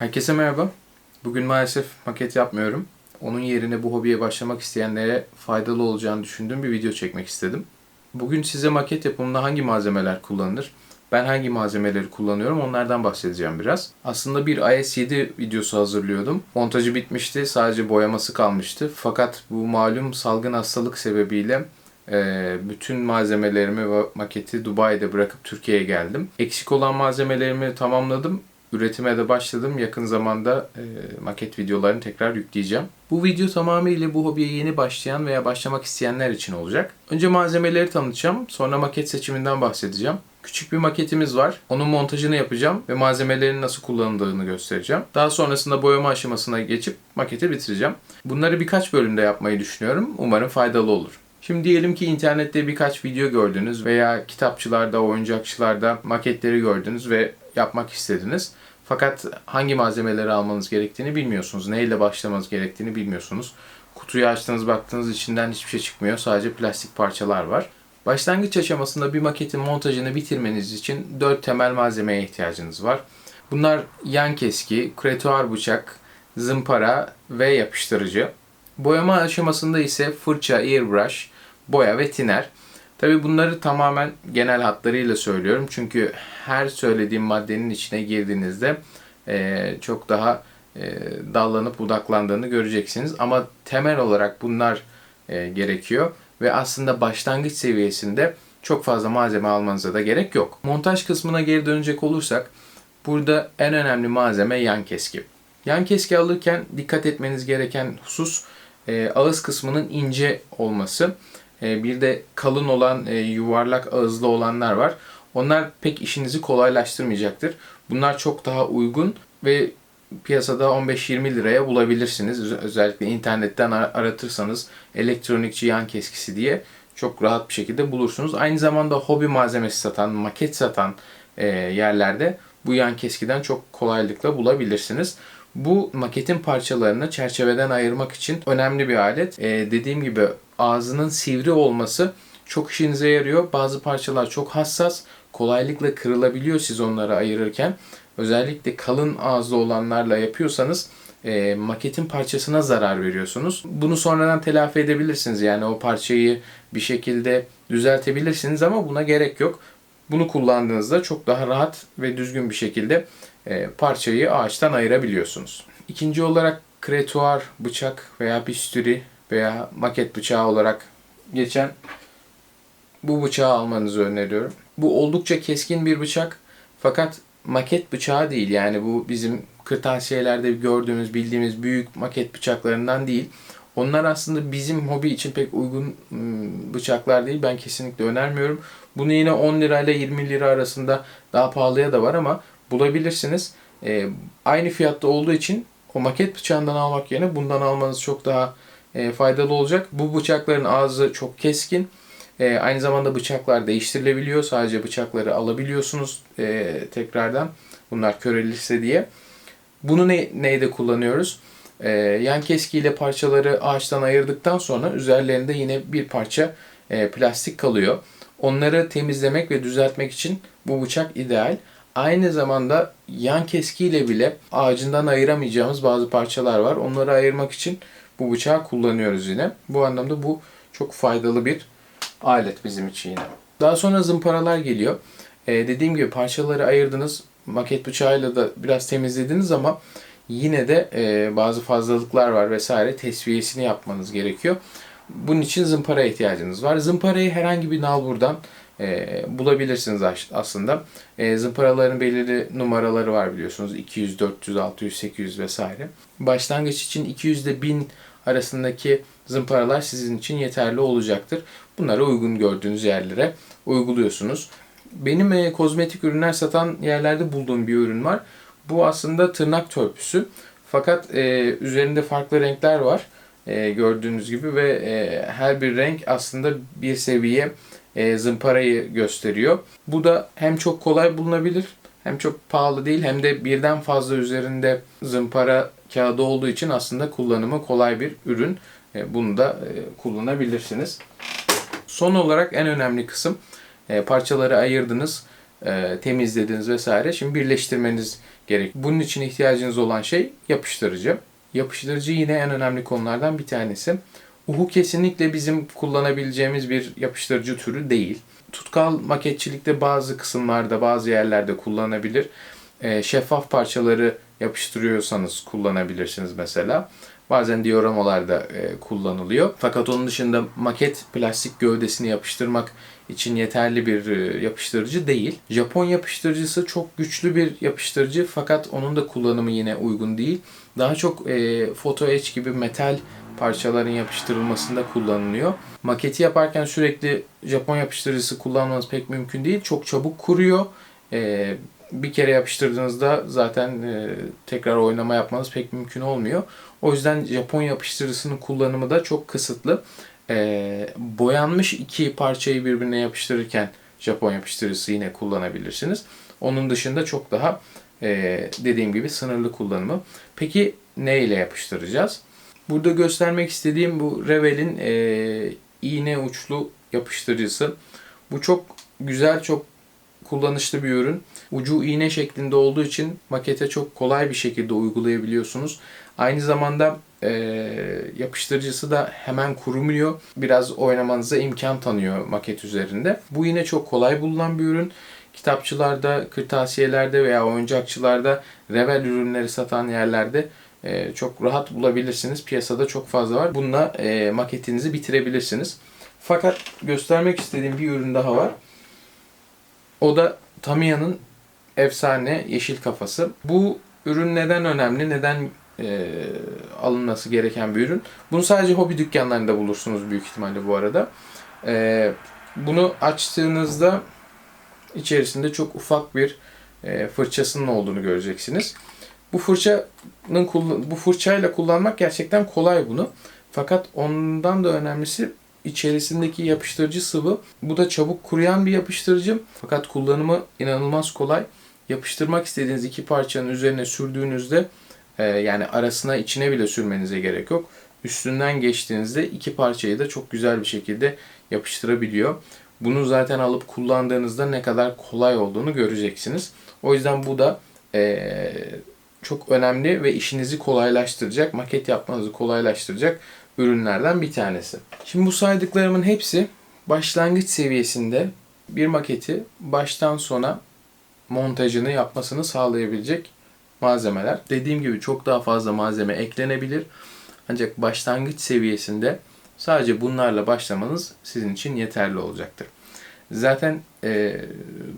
Herkese merhaba. Bugün maalesef maket yapmıyorum. Onun yerine bu hobiye başlamak isteyenlere faydalı olacağını düşündüğüm bir video çekmek istedim. Bugün size maket yapımında hangi malzemeler kullanılır, ben hangi malzemeleri kullanıyorum onlardan bahsedeceğim biraz. Aslında bir IS-7 videosu hazırlıyordum. Montajı bitmişti, sadece boyaması kalmıştı. Fakat bu malum salgın hastalık sebebiyle bütün malzemelerimi ve maketi Dubai'de bırakıp Türkiye'ye geldim. Eksik olan malzemelerimi tamamladım. Üretime de başladım. Yakın zamanda e, maket videolarını tekrar yükleyeceğim. Bu video tamamıyla bu hobiye yeni başlayan veya başlamak isteyenler için olacak. Önce malzemeleri tanıtacağım. Sonra maket seçiminden bahsedeceğim. Küçük bir maketimiz var. Onun montajını yapacağım ve malzemelerin nasıl kullanıldığını göstereceğim. Daha sonrasında boyama aşamasına geçip maketi bitireceğim. Bunları birkaç bölümde yapmayı düşünüyorum. Umarım faydalı olur. Şimdi diyelim ki internette birkaç video gördünüz veya kitapçılarda, oyuncakçılarda maketleri gördünüz ve yapmak istediniz. Fakat hangi malzemeleri almanız gerektiğini bilmiyorsunuz. Neyle başlamanız gerektiğini bilmiyorsunuz. Kutuyu açtınız baktığınız içinden hiçbir şey çıkmıyor. Sadece plastik parçalar var. Başlangıç aşamasında bir maketin montajını bitirmeniz için 4 temel malzemeye ihtiyacınız var. Bunlar yan keski, kretuar bıçak, zımpara ve yapıştırıcı. Boyama aşamasında ise fırça, airbrush, boya ve tiner. Tabi bunları tamamen genel hatlarıyla söylüyorum. Çünkü her söylediğim maddenin içine girdiğinizde e, çok daha e, dallanıp budaklandığını göreceksiniz. Ama temel olarak bunlar e, gerekiyor. Ve aslında başlangıç seviyesinde çok fazla malzeme almanıza da gerek yok. Montaj kısmına geri dönecek olursak burada en önemli malzeme yan keski. Yan keski alırken dikkat etmeniz gereken husus ağız kısmının ince olması. E, bir de kalın olan e, yuvarlak ağızlı olanlar var. Onlar pek işinizi kolaylaştırmayacaktır. Bunlar çok daha uygun ve piyasada 15-20 liraya bulabilirsiniz. Öz- Özellikle internetten ar- aratırsanız elektronikçi yan keskisi diye çok rahat bir şekilde bulursunuz. Aynı zamanda hobi malzemesi satan, maket satan e, yerlerde bu yan keskiden çok kolaylıkla bulabilirsiniz. Bu maketin parçalarını çerçeveden ayırmak için önemli bir alet. Ee, dediğim gibi ağzının sivri olması çok işinize yarıyor. Bazı parçalar çok hassas, kolaylıkla kırılabiliyor siz onları ayırırken. Özellikle kalın ağızlı olanlarla yapıyorsanız e, maketin parçasına zarar veriyorsunuz. Bunu sonradan telafi edebilirsiniz. Yani o parçayı bir şekilde düzeltebilirsiniz ama buna gerek yok. Bunu kullandığınızda çok daha rahat ve düzgün bir şekilde e, parçayı ağaçtan ayırabiliyorsunuz. İkinci olarak kretuar bıçak veya bisturi veya maket bıçağı olarak geçen bu bıçağı almanızı öneriyorum. Bu oldukça keskin bir bıçak fakat maket bıçağı değil yani bu bizim kırtasiyelerde gördüğümüz bildiğimiz büyük maket bıçaklarından değil. Onlar aslında bizim hobi için pek uygun ım, bıçaklar değil. Ben kesinlikle önermiyorum. Bunu yine 10 lirayla 20 lira arasında daha pahalıya da var ama bulabilirsiniz. E, aynı fiyatta olduğu için o maket bıçağından almak yerine bundan almanız çok daha e, faydalı olacak. Bu bıçakların ağzı çok keskin. E, aynı zamanda bıçaklar değiştirilebiliyor. Sadece bıçakları alabiliyorsunuz e, tekrardan. Bunlar körelirse diye. Bunu ne, neyde kullanıyoruz? E, yan keskiyle parçaları ağaçtan ayırdıktan sonra üzerlerinde yine bir parça e, plastik kalıyor. Onları temizlemek ve düzeltmek için bu bıçak ideal. Aynı zamanda yan keskiyle bile ağacından ayıramayacağımız bazı parçalar var. Onları ayırmak için bu bıçağı kullanıyoruz yine. Bu anlamda bu çok faydalı bir alet bizim için yine. Daha sonra zımparalar geliyor. Ee, dediğim gibi parçaları ayırdınız. Maket bıçağıyla da biraz temizlediniz ama yine de e, bazı fazlalıklar var vesaire tesviyesini yapmanız gerekiyor. Bunun için zımpara ihtiyacınız var. Zımparayı herhangi bir nalburdan e, bulabilirsiniz as- aslında. E, zımparaların belirli numaraları var biliyorsunuz. 200, 400, 600, 800 vesaire. Başlangıç için 200 ile 1000 arasındaki zımparalar sizin için yeterli olacaktır. Bunları uygun gördüğünüz yerlere uyguluyorsunuz. Benim e, kozmetik ürünler satan yerlerde bulduğum bir ürün var. Bu aslında tırnak törpüsü. Fakat e, üzerinde farklı renkler var. E, gördüğünüz gibi ve e, her bir renk aslında bir seviye e, zımparayı gösteriyor. Bu da hem çok kolay bulunabilir hem çok pahalı değil hem de birden fazla üzerinde zımpara kağıdı olduğu için aslında kullanımı kolay bir ürün. E, bunu da e, kullanabilirsiniz. Son olarak en önemli kısım e, parçaları ayırdınız, e, temizlediniz vesaire. Şimdi birleştirmeniz gerek. Bunun için ihtiyacınız olan şey yapıştırıcı. Yapıştırıcı yine en önemli konulardan bir tanesi. Uhu kesinlikle bizim kullanabileceğimiz bir yapıştırıcı türü değil. Tutkal maketçilikte bazı kısımlarda, bazı yerlerde kullanabilir. E, şeffaf parçaları yapıştırıyorsanız kullanabilirsiniz mesela. Bazen dioramalarda e, kullanılıyor. Fakat onun dışında maket plastik gövdesini yapıştırmak için yeterli bir e, yapıştırıcı değil. Japon yapıştırıcısı çok güçlü bir yapıştırıcı fakat onun da kullanımı yine uygun değil. Daha çok e, foto etch gibi metal parçaların yapıştırılmasında kullanılıyor. Maketi yaparken sürekli Japon yapıştırıcısı kullanmanız pek mümkün değil. Çok çabuk kuruyor. E, bir kere yapıştırdığınızda zaten e, tekrar oynama yapmanız pek mümkün olmuyor. O yüzden Japon yapıştırıcısının kullanımı da çok kısıtlı. E, boyanmış iki parçayı birbirine yapıştırırken Japon yapıştırıcısı yine kullanabilirsiniz. Onun dışında çok daha e, dediğim gibi sınırlı kullanımı. Peki ne ile yapıştıracağız? Burada göstermek istediğim bu Revel'in e, iğne uçlu yapıştırıcısı. Bu çok güzel, çok kullanışlı bir ürün. Ucu iğne şeklinde olduğu için makete çok kolay bir şekilde uygulayabiliyorsunuz. Aynı zamanda e, yapıştırıcısı da hemen kurumuyor. Biraz oynamanıza imkan tanıyor maket üzerinde. Bu yine çok kolay bulunan bir ürün. Kitapçılarda, kırtasiyelerde veya oyuncakçılarda Revel ürünleri satan yerlerde e, çok rahat bulabilirsiniz. Piyasada çok fazla var. Bununla e, maketinizi bitirebilirsiniz. Fakat göstermek istediğim bir ürün daha var. O da Tamiya'nın efsane yeşil kafası. Bu ürün neden önemli? Neden e, alınması gereken bir ürün? Bunu sadece hobi dükkanlarında bulursunuz büyük ihtimalle bu arada. E, bunu açtığınızda içerisinde çok ufak bir e, fırçasının olduğunu göreceksiniz. Bu fırçanın bu fırçayla kullanmak gerçekten kolay bunu. Fakat ondan da önemlisi içerisindeki yapıştırıcı sıvı. Bu da çabuk kuruyan bir yapıştırıcı. Fakat kullanımı inanılmaz kolay. Yapıştırmak istediğiniz iki parçanın üzerine sürdüğünüzde e, yani arasına içine bile sürmenize gerek yok. Üstünden geçtiğinizde iki parçayı da çok güzel bir şekilde yapıştırabiliyor. Bunu zaten alıp kullandığınızda ne kadar kolay olduğunu göreceksiniz. O yüzden bu da e, çok önemli ve işinizi kolaylaştıracak, maket yapmanızı kolaylaştıracak ürünlerden bir tanesi. Şimdi bu saydıklarımın hepsi başlangıç seviyesinde bir maketi baştan sona montajını yapmasını sağlayabilecek malzemeler. Dediğim gibi çok daha fazla malzeme eklenebilir. Ancak başlangıç seviyesinde sadece bunlarla başlamanız sizin için yeterli olacaktır. Zaten e,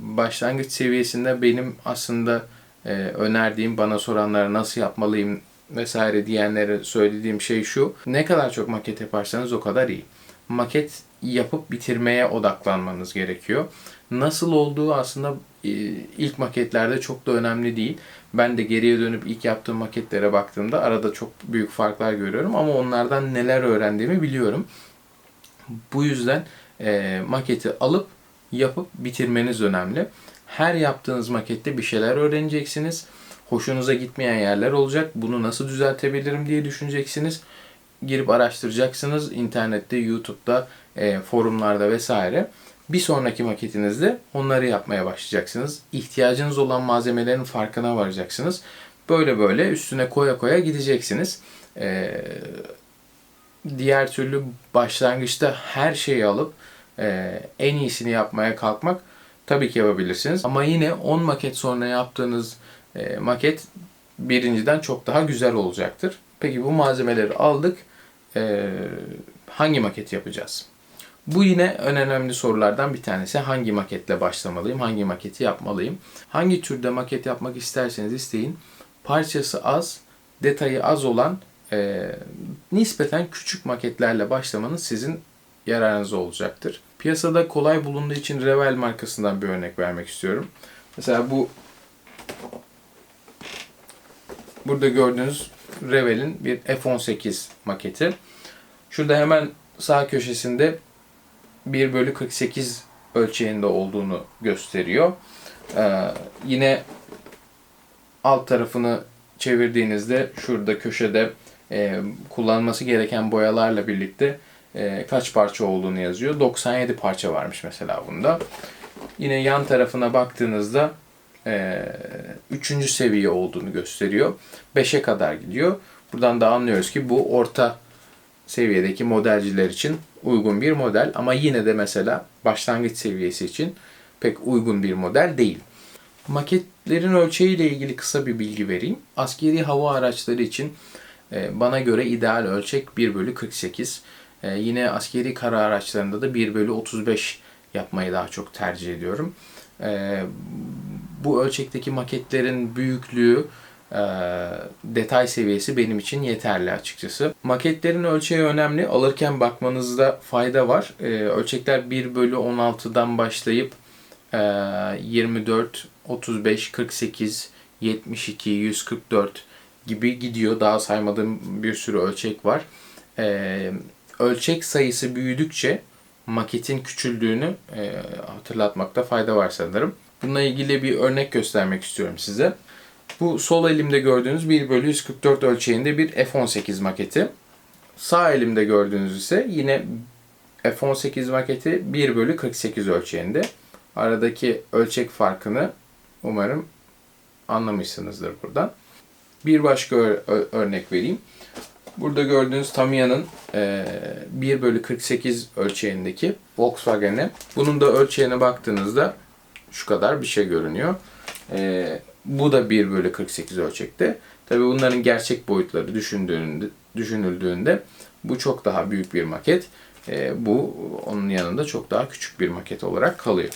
başlangıç seviyesinde benim aslında e, önerdiğim bana soranlara nasıl yapmalıyım vesaire diyenlere söylediğim şey şu. Ne kadar çok maket yaparsanız o kadar iyi. Maket yapıp bitirmeye odaklanmanız gerekiyor. Nasıl olduğu aslında e, ilk maketlerde çok da önemli değil. Ben de geriye dönüp ilk yaptığım maketlere baktığımda arada çok büyük farklar görüyorum ama onlardan neler öğrendiğimi biliyorum. Bu yüzden e, maketi alıp yapıp bitirmeniz önemli. Her yaptığınız makette bir şeyler öğreneceksiniz. Hoşunuza gitmeyen yerler olacak. Bunu nasıl düzeltebilirim diye düşüneceksiniz. Girip araştıracaksınız. İnternette, YouTube'da, e, forumlarda vesaire. Bir sonraki maketinizde onları yapmaya başlayacaksınız. İhtiyacınız olan malzemelerin farkına varacaksınız. Böyle böyle üstüne koya koya gideceksiniz. Ee, diğer türlü başlangıçta her şeyi alıp e, en iyisini yapmaya kalkmak tabii ki yapabilirsiniz. Ama yine 10 maket sonra yaptığınız e, maket birinciden çok daha güzel olacaktır. Peki bu malzemeleri aldık. E, hangi maket yapacağız? Bu yine en önemli sorulardan bir tanesi. Hangi maketle başlamalıyım? Hangi maketi yapmalıyım? Hangi türde maket yapmak isterseniz isteyin. Parçası az, detayı az olan e, nispeten küçük maketlerle başlamanız sizin yararınıza olacaktır. Piyasada kolay bulunduğu için Revel markasından bir örnek vermek istiyorum. Mesela bu burada gördüğünüz Revel'in bir F18 maketi. Şurada hemen sağ köşesinde 1 bölü 48 ölçeğinde olduğunu gösteriyor. Ee, yine alt tarafını çevirdiğinizde şurada köşede e, kullanması gereken boyalarla birlikte e, kaç parça olduğunu yazıyor. 97 parça varmış mesela bunda. Yine yan tarafına baktığınızda e, üçüncü seviye olduğunu gösteriyor. 5'e kadar gidiyor. Buradan da anlıyoruz ki bu orta seviyedeki modelciler için uygun bir model ama yine de mesela başlangıç seviyesi için pek uygun bir model değil. Maketlerin ölçeğiyle ilgili kısa bir bilgi vereyim. Askeri hava araçları için e, bana göre ideal ölçek 1 bölü 48. E, yine askeri kara araçlarında da 1 bölü 35 yapmayı daha çok tercih ediyorum. Bu ölçekteki maketlerin büyüklüğü, e, detay seviyesi benim için yeterli açıkçası. Maketlerin ölçeği önemli. Alırken bakmanızda fayda var. E, ölçekler 1 bölü 16'dan başlayıp e, 24, 35, 48, 72, 144 gibi gidiyor. Daha saymadığım bir sürü ölçek var. E, ölçek sayısı büyüdükçe maketin küçüldüğünü hatırlatmakta fayda var sanırım. Bununla ilgili bir örnek göstermek istiyorum size. Bu sol elimde gördüğünüz 1 bölü 144 ölçeğinde bir F-18 maketi. Sağ elimde gördüğünüz ise yine F-18 maketi 1 bölü 48 ölçeğinde. Aradaki ölçek farkını umarım anlamışsınızdır buradan. Bir başka örnek vereyim. Burada gördüğünüz Tamiya'nın e, 1 bölü 48 ölçeğindeki Volkswagen'e. Bunun da ölçeğine baktığınızda şu kadar bir şey görünüyor. E, bu da 1 bölü 48 ölçekte. Tabi bunların gerçek boyutları düşündüğünde, düşünüldüğünde bu çok daha büyük bir maket. E, bu onun yanında çok daha küçük bir maket olarak kalıyor.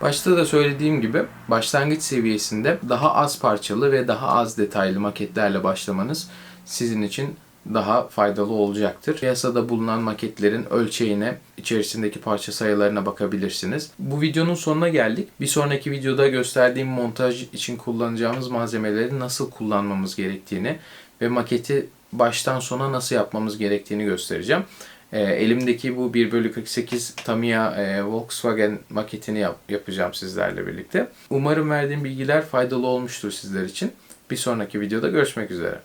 Başta da söylediğim gibi başlangıç seviyesinde daha az parçalı ve daha az detaylı maketlerle başlamanız sizin için daha faydalı olacaktır. Piyasada bulunan maketlerin ölçeğine, içerisindeki parça sayılarına bakabilirsiniz. Bu videonun sonuna geldik. Bir sonraki videoda gösterdiğim montaj için kullanacağımız malzemeleri nasıl kullanmamız gerektiğini ve maketi baştan sona nasıl yapmamız gerektiğini göstereceğim. E, elimdeki bu 1 bölü 48 Tamiya e, Volkswagen maketini yap- yapacağım sizlerle birlikte. Umarım verdiğim bilgiler faydalı olmuştur sizler için. Bir sonraki videoda görüşmek üzere.